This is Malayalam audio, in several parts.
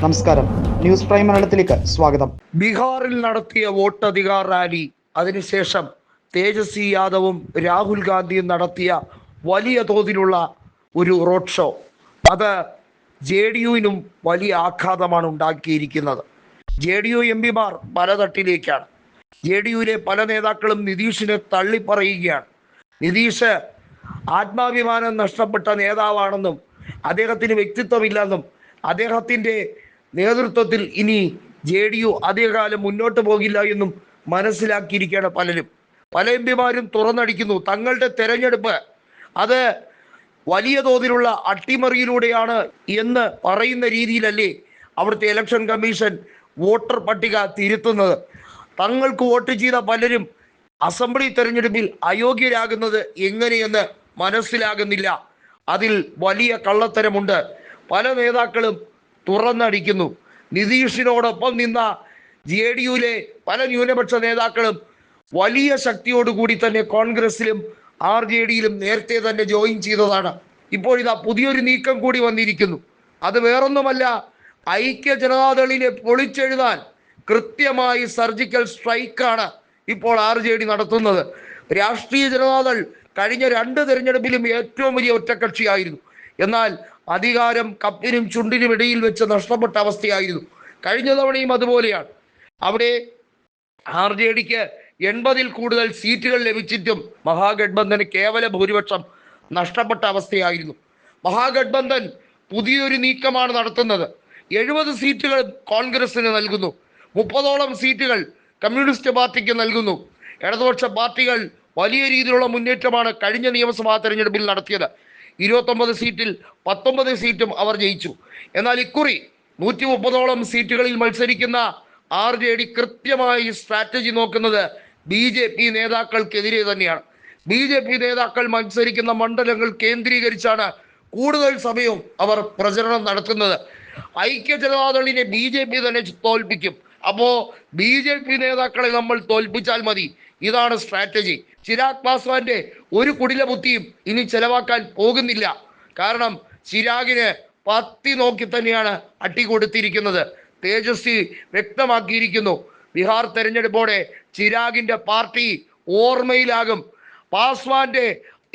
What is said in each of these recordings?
നമസ്കാരം. ന്യൂസ് പ്രൈം മലയാളത്തിലേക്ക് സ്വാഗതം. ബീഹാറിൽ നടത്തിയ വോട്ടധികാർ റാലി അതിനുശേഷം തേജസ്വി യാദവും രാഹുൽ ഗാന്ധിയും നടത്തിയ വലിയ തോതിലുള്ള ഒരു റോഡ് ഷോ. അത് ജെ ഡി യുവിനും വലിയ ആഘാതമാണ് ഉണ്ടാക്കിയിരിക്കുന്നത്. ജെ ഡി യു എം പിമാർ പലതട്ടിലേക്കാണ് ജെ ഡി യുവിലെ പല നേതാക്കളും നിതീഷിനെ തള്ളിപ്പറയുകയാണ്. നിതീഷ് ആത്മാഭിമാനം നഷ്ടപ്പെട്ട നേതാവാണെന്നും അദ്ദേഹത്തിന് വ്യക്തിത്വമില്ലെന്നും അദ്ദേഹത്തിന്റെ നേതൃത്വത്തിൽ ഇനി ജെ ഡി യു അധികകാലം മുന്നോട്ട് പോകില്ല എന്നും മനസ്സിലാക്കിയിരിക്കുകയാണ് പലരും. പല എം പിമാരും തുറന്നടിക്കുന്നു. തങ്ങളുടെ തെരഞ്ഞെടുപ്പ് അത് വലിയ തോതിലുള്ള അട്ടിമറിയിലൂടെയാണ് എന്ന് പറയുന്ന രീതിയിലല്ലേ അവിടുത്തെ ഇലക്ഷൻ കമ്മീഷൻ വോട്ടർ പട്ടിക തിരുത്തുന്നത്. തങ്ങൾക്ക് വോട്ട് ചെയ്ത പലരും അസംബ്ലി തെരഞ്ഞെടുപ്പിൽ അയോഗ്യരാകുന്നത് എങ്ങനെയെന്ന് മനസ്സിലാകുന്നില്ല. അതിൽ വലിയ കള്ളത്തരമുണ്ട്. പല നേതാക്കളും തുറന്നടിക്കുന്നു. നിതീഷിനോടൊപ്പം നിന്ന ജെ ഡി യുവിലെ പല ന്യൂനപക്ഷ നേതാക്കളും വലിയ ശക്തിയോടുകൂടി തന്നെ കോൺഗ്രസിലും ആർ ജെ ഡിയിലും നേരത്തെ തന്നെ ജോയിൻ ചെയ്തതാണ്. ഇപ്പോഴിതാ പുതിയൊരു നീക്കം കൂടി വന്നിരിക്കുന്നു. അത് വേറൊന്നുമല്ല ഐക്യ ജനതാദളിനെ പൊളിച്ചെഴുതാൻ കൃത്യമായി സർജിക്കൽ സ്ട്രൈക്കാണ് ഇപ്പോൾ ആർ ജെ ഡി നടത്തുന്നത്. രാഷ്ട്രീയ ജനതാദൾ കഴിഞ്ഞ രണ്ട് തെരഞ്ഞെടുപ്പിലും ഏറ്റവും വലിയ ഒറ്റക്കക്ഷിയായിരുന്നു. എന്നാൽ അധികാരം കപ്പിനും ചുണ്ടിനും ഇടയിൽ വെച്ച് നഷ്ടപ്പെട്ട അവസ്ഥയായിരുന്നു. കഴിഞ്ഞ തവണയും അതുപോലെയാണ്. അവിടെ ആർ ജെ ഡിക്ക് എൺപതിൽ കൂടുതൽ സീറ്റുകൾ ലഭിച്ചിട്ടും മഹാഗഡ്ബന്ധന് കേവല ഭൂരിപക്ഷം നഷ്ടപ്പെട്ട അവസ്ഥയായിരുന്നു. മഹാഗഡ്ബന്ധൻ പുതിയൊരു നീക്കമാണ് നടത്തുന്നത്. എഴുപത് സീറ്റുകൾ കോൺഗ്രസിന് നൽകുന്നു. മുപ്പതോളം സീറ്റുകൾ കമ്മ്യൂണിസ്റ്റ് പാർട്ടിക്ക് നൽകുന്നു. ഇടതുപക്ഷ പാർട്ടികൾ വലിയ രീതിയിലുള്ള മുന്നേറ്റമാണ് കഴിഞ്ഞ നിയമസഭാ തെരഞ്ഞെടുപ്പിൽ നടത്തിയത്. ഇരുപത്തൊമ്പത് സീറ്റിൽ പത്തൊമ്പത് സീറ്റും അവർ ജയിച്ചു. എന്നാൽ ഇക്കുറി നൂറ്റി മുപ്പതോളം സീറ്റുകളിൽ മത്സരിക്കുന്ന ആർ ജെ ഡി കൃത്യമായി സ്ട്രാറ്റജി നോക്കുന്നത് ബി ജെ പി നേതാക്കൾക്കെതിരെ തന്നെയാണ്. ബി ജെ പി നേതാക്കൾ മത്സരിക്കുന്ന മണ്ഡലങ്ങൾ കേന്ദ്രീകരിച്ചാണ് കൂടുതൽ സമയവും അവർ പ്രചരണം നടത്തുന്നത്. ഐക്യ ജനതാദളിനെ ബി ജെ പി തന്നെ തോൽപ്പിക്കും. അപ്പോ ബി ജെ പി നേതാക്കളെ നമ്മൾ തോൽപ്പിച്ചാൽ മതി. ഇതാണ് സ്ട്രാറ്റജി ചിരാഗ് പാസ്വാന്റെ ഒരു കുടില ബുദ്ധിയും ഇനി ചെലവാക്കാൻ പോകുന്നില്ല. കാരണം ചിരാഗിന് പത്തി നോക്കി തന്നെയാണ് അട്ടി കൊടുത്തിരിക്കുന്നത്. തേജസ്വി വ്യക്തമാക്കിയിരിക്കുന്നു. ബീഹാർ തെരഞ്ഞെടുപ്പോടെ ചിരാഗിന്റെ പാർട്ടി ഓർമ്മയിലാകും. പാസ്വാന്റെ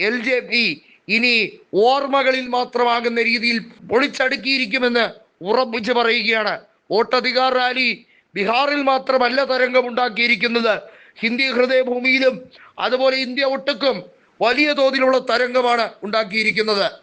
എൽ ജെ പി ഇനി ഓർമ്മകളിൽ മാത്രമാകുന്ന രീതിയിൽ പൊളിച്ചടുക്കിയിരിക്കുമെന്ന് ഉറപ്പിച്ച് പറയുകയാണ്. വോട്ടധികാർ റാലി ബീഹാറിൽ മാത്രമല്ല തരംഗമുണ്ടാക്കിയിരിക്കുന്നത്. ഹിന്ദി ഹൃദയഭൂമിയിലും അതുപോലെ ഇന്ത്യ ഒട്ടുക്കും വലിയ തോതിലുള്ള തരംഗമാണ് ഉണ്ടാക്കിയിരിക്കുന്നത്.